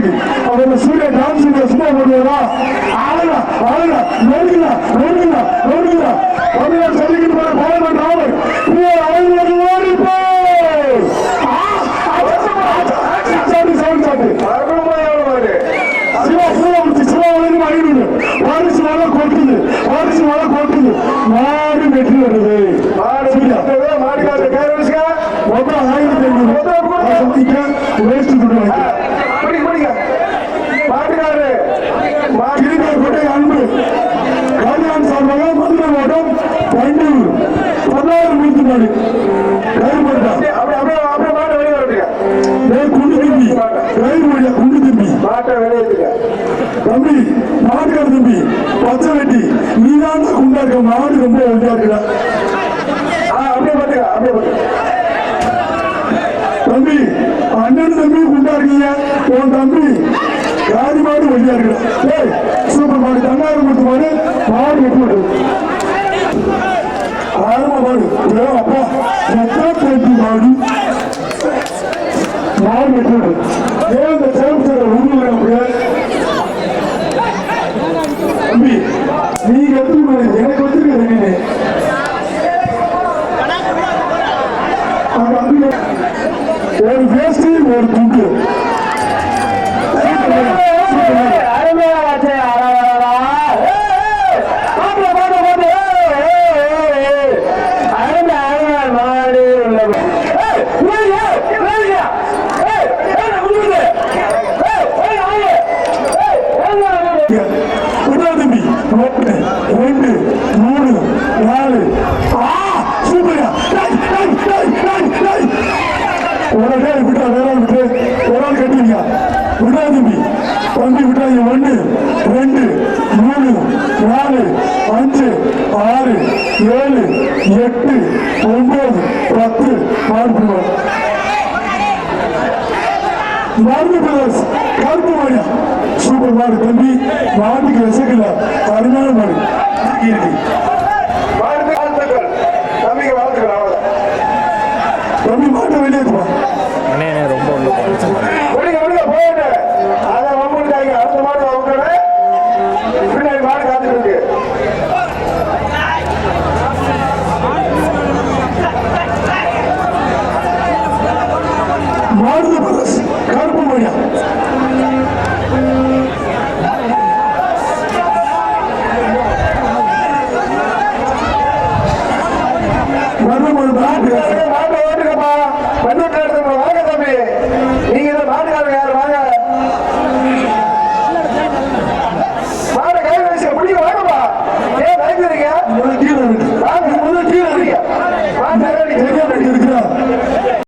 இருக்கு அவன் சூரிய டான்ஸ் சும்மா முடியுமா ஆளுங்க ஆளுங்க நோடுங்களா நோடுங்களா நோடுங்களா தமிழர் சொல்லிக்கிட்டு போற பாலமன் ராமர் அழகு ஓடி போ சாப்பிட்டு சாப்பிட்டு அருமையான சிவா சிவா வரைக்கும் வாரிசு மழை கொட்டுது வாரிசு குண்டு திரும்பி ரயில் வழியா குண்டு விட்டுருக்க தம்பி மாட்டுக்கார தம்பி பச்சை வெட்டி நீ தான் குண்டா இருக்க மாடு ரொம்ப இருக்குடா. ஆ அப்படியே பார்த்துக்க அப்படியே தம்பி அண்ணன் தம்பி குண்டா இருக்கீங்க. உன் தம்பி யாரி மாடு ஒல்லியா இருக்குடா. ஏய் சூப்பர் மாடு தங்காயிரம் கொடுத்து மாடு மாடு வெட்டி விடு. ஆரம்ப மாடு. அப்பா எத்தனை மாடு? மாடு ஏன் இந்த சேலம் சேர உருள் தம்பி நீங்க எப்படி எனக்கு வச்சிருக்க ஒரு வேஷ்டி ஒரு துண்டு விடா தம்பி ஒன்று ரெண்டு மூணு நாலு ஆ சூப்பரா டேய், டேய், டேய், டேய், டேய். ஒரு டேய் விட்டா விட்டு ஒரு ஆள் கட்டுவீங்க ஒன்று ரெண்டு மூணு நாலு அஞ்சு ஆறு ஏழு எட்டு ஒன்பது பத்து மாடு மருந்து பிரதர்ஸ் கருப்பு மாடியா சூப்பர் மாடு தம்பி. மாட்டுக்கு விசக்கல அருமையான மாடு. தம்பி மாட்டை வெளியே போ அண்ணே ரொம்ப உள்ள போச்சு விடுங்க விடுங்க போயிட்டு அதை வம்புட்டாங்க அடுத்த மாடு வம்புறேன் பின்னாடி மாடு காத்துட்டு இருக்கு மாருத பிரதர்ஸ் கருப்பு மாடியா மருந்து மாடு மாட்டு